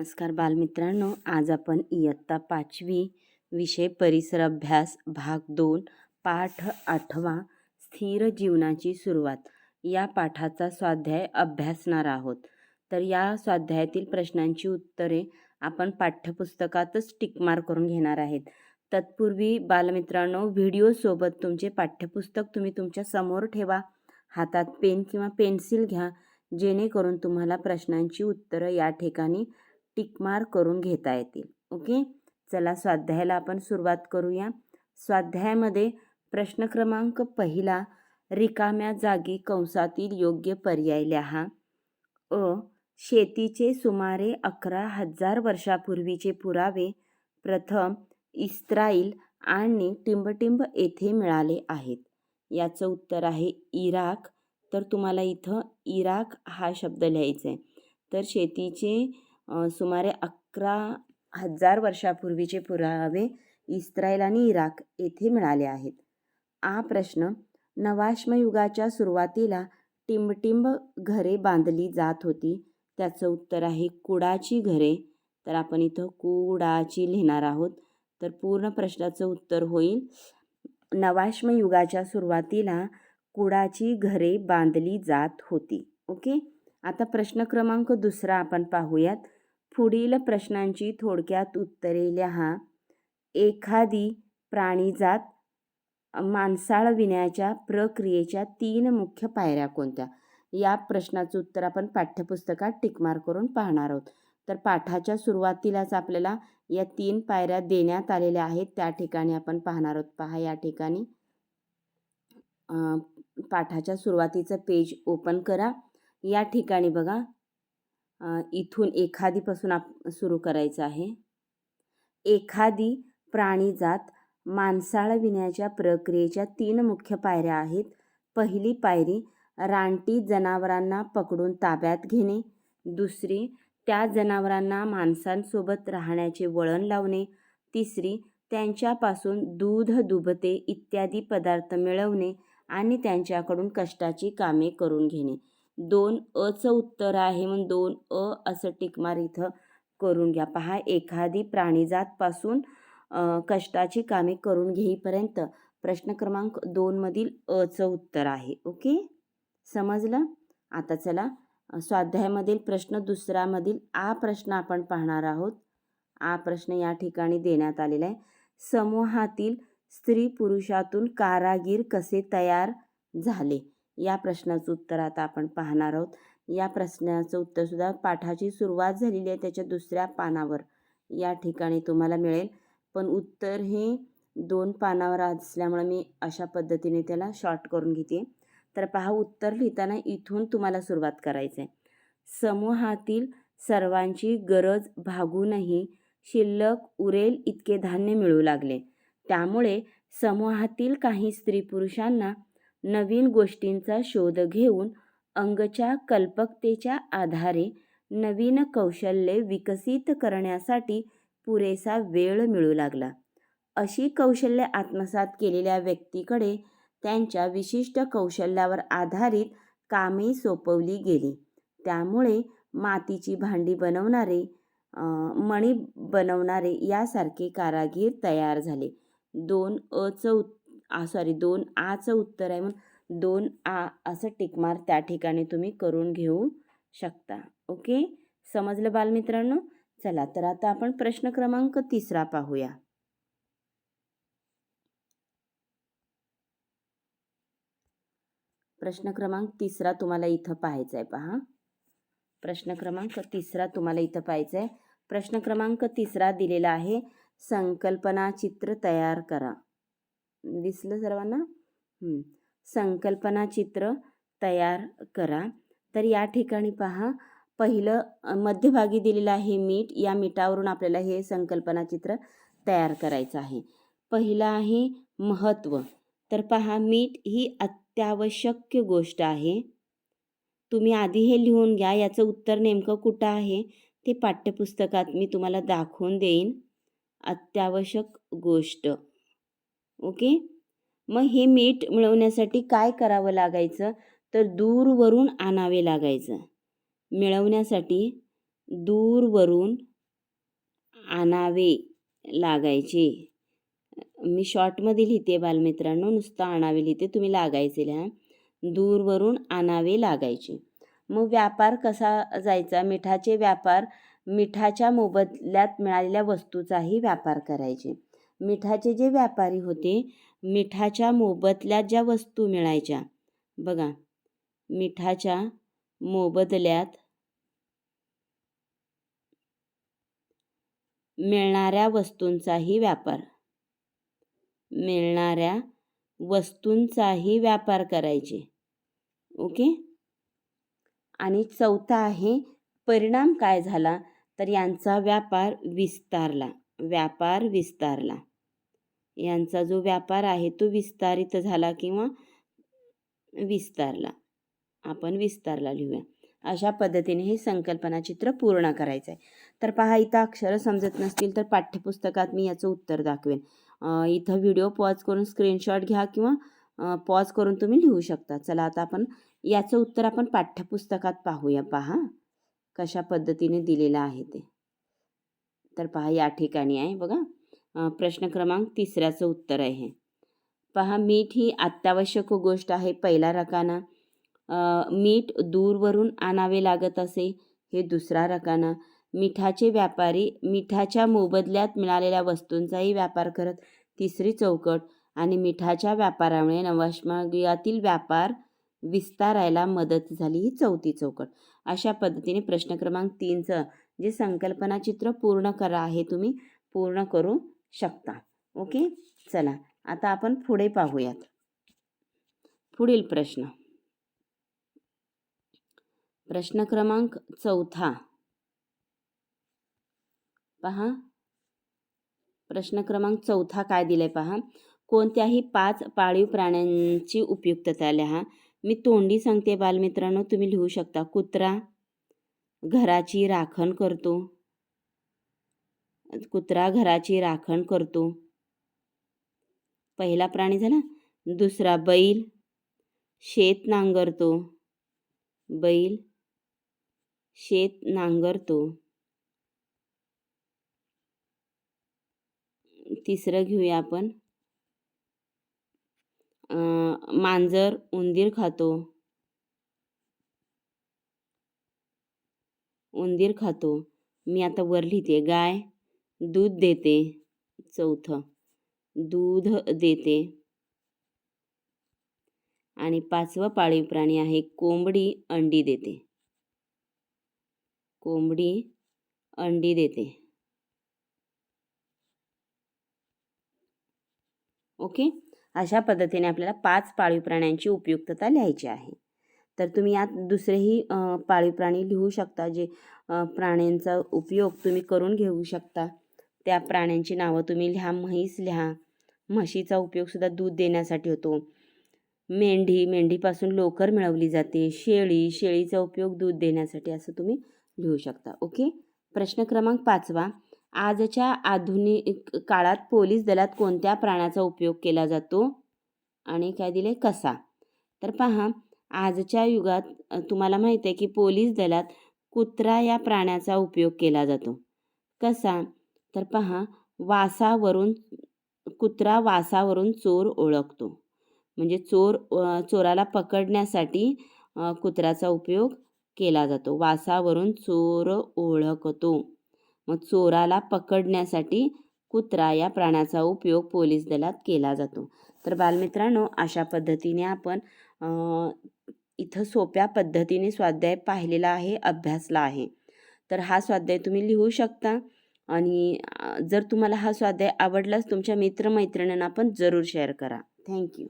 नमस्कार बालमित्रांनो आज आपण इयत्ता पाचवी विषय परिसर अभ्यास भाग दोन पाठ आठवा स्थिर जीवनाची सुरुवात. या पाठाचा स्वाध्याय अभ्यासणार आहोत. तर या स्वाध्यायातील प्रश्नांची उत्तरे आपण पाठ्यपुस्तकातच टिकमार करून घेणार आहेत. तत्पूर्वी बालमित्रांनो व्हिडिओसोबत तुमचे पाठ्यपुस्तक तुम्ही तुमच्यासमोर ठेवा. हातात पेन किंवा पेन्सिल घ्या. जेणेकरून तुम्हाला प्रश्नांची उत्तरं या ठिकाणी टिकमार करून घेता येतील ओके? चला स्वाध्यायाला आपण सुरुवात करूया. स्वाध्यायामध्ये प्रश्न क्रमांक पहिला रिकाम्या जागी कंसातील योग्य पर्याय लिहा. अ शेतीचे सुमारे अकरा हजार वर्षापूर्वीचे पुरावे प्रथम इस्राईल आणि टिंबटिंब येथे मिळाले आहेत. याचं उत्तर आहे इराक. तर तुम्हाला इथं इराक हा शब्द लिहायचा आहे तर शेतीचे सुमारे अकरा हजार वर्षापूर्वीचे पुरावे इस्रायल आणि इराक येथे मिळाले आहेत. हा प्रश्न नवाश्मयुगाच्या सुरुवातीला टिंबटिंब घरे बांधली जात होती त्याचं उत्तर आहे कुडाची घरे. तर आपण इथं कुडाची लिहिणार आहोत. तर पूर्ण प्रश्नाचं उत्तर होईल नवाश्मयुगाच्या सुरुवातीला कुडाची घरे बांधली जात होती. ओके? आता प्रश्न क्रमांक दुसरा आपण पाहूयात. पुढील प्रश्नांची थोडक्यात उत्तरे लिहा. एखादी प्राणीजात माणसाळविण्याच्या प्रक्रियेच्या तीन मुख्य पायऱ्या कोणत्या? या प्रश्नाचं उत्तर आपण पाठ्यपुस्तकात टिकमार करून पाहणार आहोत. तर पाठाच्या सुरुवातीलाच आपल्याला या तीन पायऱ्या देण्यात आलेल्या आहेत. त्या ठिकाणी आपण पाहणार आहोत. पहा या ठिकाणी. पाठाच्या सुरुवातीचं पेज ओपन करा. या ठिकाणी बघा. इथून एखादीपासून आप सुरू करायचं आहे. एखादी प्राणीजात माणसाळविण्याच्या प्रक्रियेच्या तीन मुख्य पायऱ्या आहेत. पहिली पायरी रानटी जनावरांना पकडून ताब्यात घेणे. दुसरी त्या जनावरांना माणसांसोबत राहण्याचे वळण लावणे. तिसरी त्यांच्यापासून दूध दुभते इत्यादी पदार्थ मिळवणे आणि त्यांच्याकडून कष्टाची कामे करून घेणे. दोन अचं उत्तर आहे म्हणून दोन अ असं टिकमार इथं करून घ्या. पहा एखादी प्राणीजातपासून कष्टाची कामे करून घेईपर्यंत प्रश्न क्रमांक दोनमधील अचं उत्तर आहे. ओके? समजलं? आता चला स्वाध्यायामधील प्रश्न दुसरामधील आ प्रश्न आपण पाहणार आहोत. आ प्रश्न या ठिकाणी देण्यात आलेला आहे. समूहातील स्त्री पुरुषातून कारागीर कसे तयार झाले? या प्रश्नाचं उत्तर आता आपण पाहणार आहोत. या प्रश्नाचं उत्तरसुद्धा पाठाची सुरुवात झालेली आहे त्याच्या दुसऱ्या पानावर. या ठिकाणी तुम्हाला मिळेल. पण उत्तर हे दोन पानावर असल्यामुळे मी अशा पद्धतीने त्याला शॉर्ट करून घेते. तर पहा उत्तर लिहिताना इथून तुम्हाला सुरुवात करायचं आहे. समूहातील सर्वांची गरज भागूनही शिल्लक उरेल इतके धान्य मिळू लागले. त्यामुळे समूहातील काही स्त्री पुरुषांना नवीन गोष्टींचा शोध घेऊन अंगच्या कल्पकतेच्या आधारे नवीन कौशल्ये विकसित करण्यासाठी पुरेसा वेळ मिळू लागला. अशी कौशल्ये आत्मसात केलेल्या व्यक्तीकडे त्यांच्या विशिष्ट कौशल्यावर आधारित कामे सोपवली गेली. त्यामुळे मातीची भांडी बनवणारे मणी बनवणारे यासारखे कारागीर तयार झाले. दोन अचं आ सॉरी दोन आचं उत्तर आहे म्हणून दोन आ असं टिकमार त्या ठिकाणी तुम्ही करून घेऊ शकता. ओके? समजलं बालमित्रांनो? चला तर आता आपण प्रश्न क्रमांक तिसरा पाहूया. प्रश्न क्रमांक तिसरा तुम्हाला इथं पाहायचा आहे पहा. प्रश्न क्रमांक तिसरा तुम्हाला इथं पाहायचा आहे. प्रश्न क्रमांक तिसरा दिलेला आहे. संकल्पना चित्र तयार करा. दिसलं सर्वांना? संकल्पना चित्र तयार करा. तर या ठिकाणी पहा पहिलं मध्यभागी दिलेलं आहे मीठ. या मीठावरून आपल्याला हे संकल्पना चित्र तयार करायचं आहे. पहिलं आहे महत्त्व. तर पहा मीठ ही अत्यावश्यक गोष्ट आहे. तुम्ही आधी हे लिहून घ्या. याचं उत्तर नेमकं कुठं आहे? ते पाठ्यपुस्तकात मी तुम्हाला दाखवून देईन. अत्यावश्यक गोष्ट. ओके? मग हे मीठ मिळवण्यासाठी काय करावं लागायचं? तर दूरवरून आणावे लागायचं. मिळवण्यासाठी दूरवरून आणावे लागायचे. मी शॉर्टमध्ये लिहिते बालमित्रांनो नुसतं आणावे लिहिते तुम्ही लागायचे लिहा. दूरवरून आणावे लागायचे. मग व्यापार कसा जायचा? मिठाचे व्यापार मिठाच्या मोबदल्यात मिळालेल्या वस्तूचाही व्यापार करायचे. मिठाचे जे व्यापारी होते मिठाच्या मोबदल्यात ज्या वस्तू मिळायच्या. बघा मिठाच्या मोबदल्यात मिळणाऱ्या वस्तूंचाही व्यापार. मिळणाऱ्या वस्तूंचाही व्यापार करायचे. ओके? आणि चौथा आहे परिणाम काय झाला? तर यांचा व्यापार विस्तारला. व्यापार विस्तारला. यांचा जो व्यापार आहे तो विस्तारित झाला किंवा विस्तारला. आपण विस्तारला लिहूया. अशा पद्धतीने हे संकल्पनाचित्र पूर्ण करायचं आहे. तर पहा इथं अक्षरं समजत नसतील तर पाठ्यपुस्तकात मी याचं उत्तर दाखवेन. इथं व्हिडिओ पॉज करून स्क्रीनशॉट घ्या किंवा पॉज करून तुम्ही लिहू शकता. चला आता आपण याचं उत्तर आपण पाठ्यपुस्तकात पाहूया. पहा कशा पद्धतीने दिलेलं आहे ते. तर पहा या ठिकाणी आहे बघा. प्रश्न क्रमांक तिसऱ्याचं उत्तर आहे. पहा मीठ ही अत्यावश्यक गोष्ट आहे पहिला रकाना. मीठ दूरवरून आणावे लागत असे हे दुसरा रकाना. मिठाचे व्यापारी मिठाच्या मोबदल्यात मिळालेल्या वस्तूंचाही व्यापार करत तिसरी चौकट आणि मिठाच्या व्यापारामुळे नवश्मागीयातील व्यापार विस्तारायला मदत झाली ही चौथी चौकट. अशा पद्धतीने प्रश्न क्रमांक तीनचं जे संकल्पना चित्र पूर्ण करा आहे तुम्ही पूर्ण करू शकता. ओके? चला आता आपण पुढे पाहूयात. पुढील प्रश्न. प्रश्न क्रमांक चौथा. पहा. प्रश्न क्रमांक चौथा काय दिलाय पहा. कोणत्याही पाच पाळीव प्राण्यांची उपयुक्तता लिहा. मी तोंडी सांगते बालमित्रांनो तुम्ही लिहू शकता. कुत्रा घराची राखण करतो. कुत्रा घराची राखण करतो. पहिला प्राणी झाला दुसरा बैल. शेत नांगरतो. बैल शेत नांगरतो. तिसरं घेऊया आपण. मांजर उंदीर खातो. उंदीर खातो. मी आता वर लिहिते गाय दूध देते. चौथं दूध देते. आणि पाचवं पाळीव प्राणी आहे कोंबडी अंडी देते. कोंबडी अंडी देते. ओके? अशा पद्धतीने आपल्याला पाच पाळीव प्राण्यांची उपयुक्तता लिहायची आहे. तर तुम्ही यात दुसरेही पाळीव प्राणी लिहू शकता जे प्राण्यांचा उपयोग तुम्ही करून घेऊ शकता. त्या प्राण्यांची नावं तुम्ही लिहा म्हैस लिहा. म्हशीचा उपयोगसुद्धा दूध देण्यासाठी होतो. मेंढी मेंढीपासून लोकर मिळवली जाते. शेळी शेळीचा उपयोग दूध देण्यासाठी असं तुम्ही लिहू शकता. ओके? प्रश्न क्रमांक पाचवा. आजच्या आधुनिक काळात पोलीस दलात कोणत्या प्राण्याचा उपयोग केला जातो? आणि काय दिले कसा? तर पहा आजच्या युगात तुम्हाला माहिती आहे की पोलीस दलात कुत्रा या प्राण्याचा उपयोग केला जातो. कसा? तर पहा वासावरून कुत्रा वासावरून चोर ओळखतो. म्हणजे चोर चोराला पकडण्यासाठी कुत्र्याचा उपयोग केला जातो. वासावरून चोर ओळखतो. मग चोराला पकडण्यासाठी कुत्रा या प्राण्याचा उपयोग पोलीस दलात केला जातो. तर बालमित्रांनो अशा पद्धतीने आपण इथं सोप्या पद्धतीने स्वाध्याय पाहिलेला आहे अभ्यासला आहे. तर हा स्वाध्याय तुम्ही लिहू शकता आणि जर तुम्हाला हा स्वाध्याय आवडलाच तुमच्या मित्रमैत्रिणींना पण जरूर शेअर करा. थँक्यू